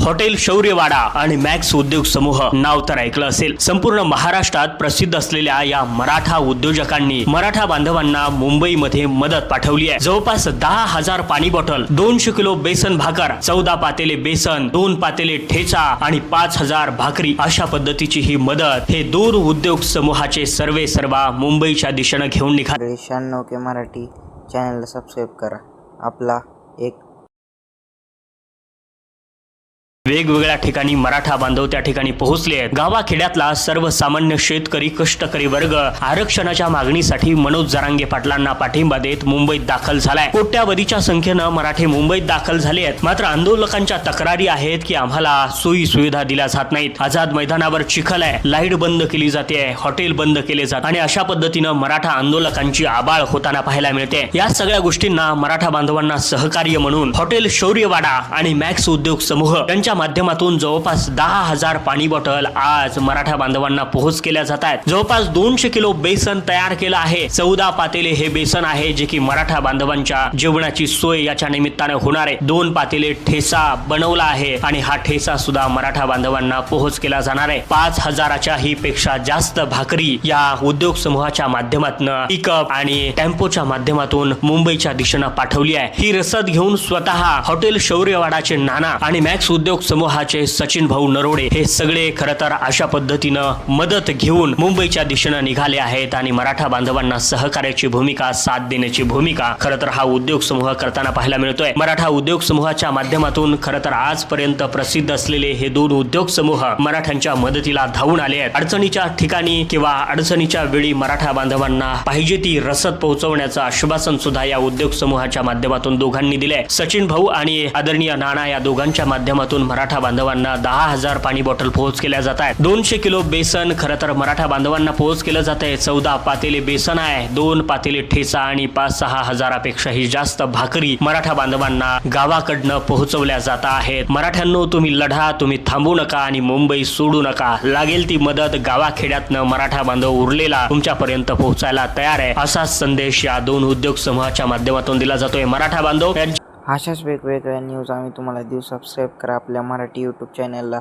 Hotel Shauryawada आणि max उद्योग समूह नाव तर ऐकलं असेल. संपूर्ण महाराष्ट्रात प्रसिद्ध असलेल्या या मराठा उद्योजकांनी मराठा बांधवांना मुंबईमध्ये मदत पाठवली आहे. जवळपास दहा हजार पाणी बॉटल दोनशे किलो बेसन भाकर चौदा पातेले बेसन दोन पातेले ठेचा आणि पाच हजार भाकरी अशा पद्धतीची ही मदत हे दूर उद्योग समूहाचे सर्वे सर्वा मुंबईच्या दिशेनं घेऊन निघाले. शहाण्णव के मराठी चॅनलला सबस्क्राईब करा. आपला एक वेगवेगळ्या ठिकाणी मराठा बांधव त्या ठिकाणी पोहोचले आहेत. गावाखेड्यातला सर्वसामान्य शेतकरी कष्टकरी वर्ग आरक्षणाच्या मागणीसाठी मनोज जरांगे पाटलांना पाठिंबा देत मुंबईत दाखल झालाय. कोट्यावधीच्या संख्येनं मराठे मुंबईत दाखल झाले आहेत. मात्र आंदोलकांच्या तक्रारी आहेत की आम्हाला सोयी सुविधा दिल्या जात नाहीत. आझाद मैदानावर चिखल आहे. लाइट बंद केली जाते हॉटेल बंद केले जात आणि अशा पद्धतीनं मराठा आंदोलकांची आबाळ होताना पाहायला मिळते. या सगळ्या गोष्टींना मराठा बांधवांना सहकार्य म्हणून हॉटेल शौर्यवाडा आणि मॅक्स उद्योग समूह यांच्या माध्यमातून जवळपास दहा हजार पाणी बॉटल आज मराठा बांधवांना पोहोच केल्या जात आहेत. जवळपास दोनशे किलो बेसन तयार केलं आहे. चौदा पातेले हे बेसन आहे जे की मराठा बांधवांच्या जेवणाची सोय याच्या निमित्ताने होणार आहे. दोन पातेले ठेसा बनवला आहे आणि हा ठेसा सुद्धा मराठा बांधवांना पोहोच केला जाणार आहे. पाच हजाराच्या ही पेक्षा जास्त भाकरी या उद्योग समूहाच्या माध्यमातून पिकअप आणि टेम्पोच्या माध्यमातून मुंबईच्या दिशेनं पाठवली आहे. ही रसद घेऊन स्वतः हॉटेल शौर्यवाडाचे नाना आणि मॅक्स उद्योग समूहाचे सचिन भाऊ नरोडे हे सगळे खरं तर अशा पद्धतीनं मदत घेऊन मुंबईच्या दिशेनं निघाले आहेत आणि मराठा बांधवांना सहकार्याची भूमिका साथ देण्याची भूमिका खरं तर हा उद्योग समूह करताना पाहायला मिळतोय. मराठा उद्योग समूहाच्या माध्यमातून खरं तर आजपर्यंत प्रसिद्ध असलेले हे दोन उद्योग समूह मराठ्यांच्या मदतीला धावून आले आहेत. अडचणीच्या ठिकाणी किंवा अडचणीच्या वेळी मराठा बांधवांना पाहिजे ती रसद पोहोचवण्याचं आश्वासन सुद्धा या उद्योग समूहाच्या माध्यमातून दोघांनी दिले सचिन भाऊ आणि आदरणीय नाना या दोघांच्या माध्यमातून मराठा बांधवांना दहा हजार पाणी बॉटल पोहोच केल्या जात आहेत. दोनशे किलो बेसन खरं तर मराठा बांधवांना पोहोच केलं जात आहे. चौदा पातेले बेसन आहे. दोन पातेले ठेचा आणि पाच सहा हजारापेक्षाही जास्त भाकरी मराठा बांधवांना गावाकडनं पोहोचवल्या जात आहेत. मराठ्यांनो तुम्ही लढा तुम्ही थांबू नका आणि मुंबई सोडू नका. लागेल ती मदत गावाखेड्यातनं मराठा बांधव उरलेला तुमच्यापर्यंत पोहोचायला तयार आहे. असाच संदेश या दोन उद्योग समूहाच्या माध्यमातून दिला जातोय. मराठा बांधव यांच्या अशाच वेगवेगळ्या न्यूज आम्ही तुम्हाला देऊ. सबस्क्राईब करा आपल्या मराठी यूट्यूब चॅनलला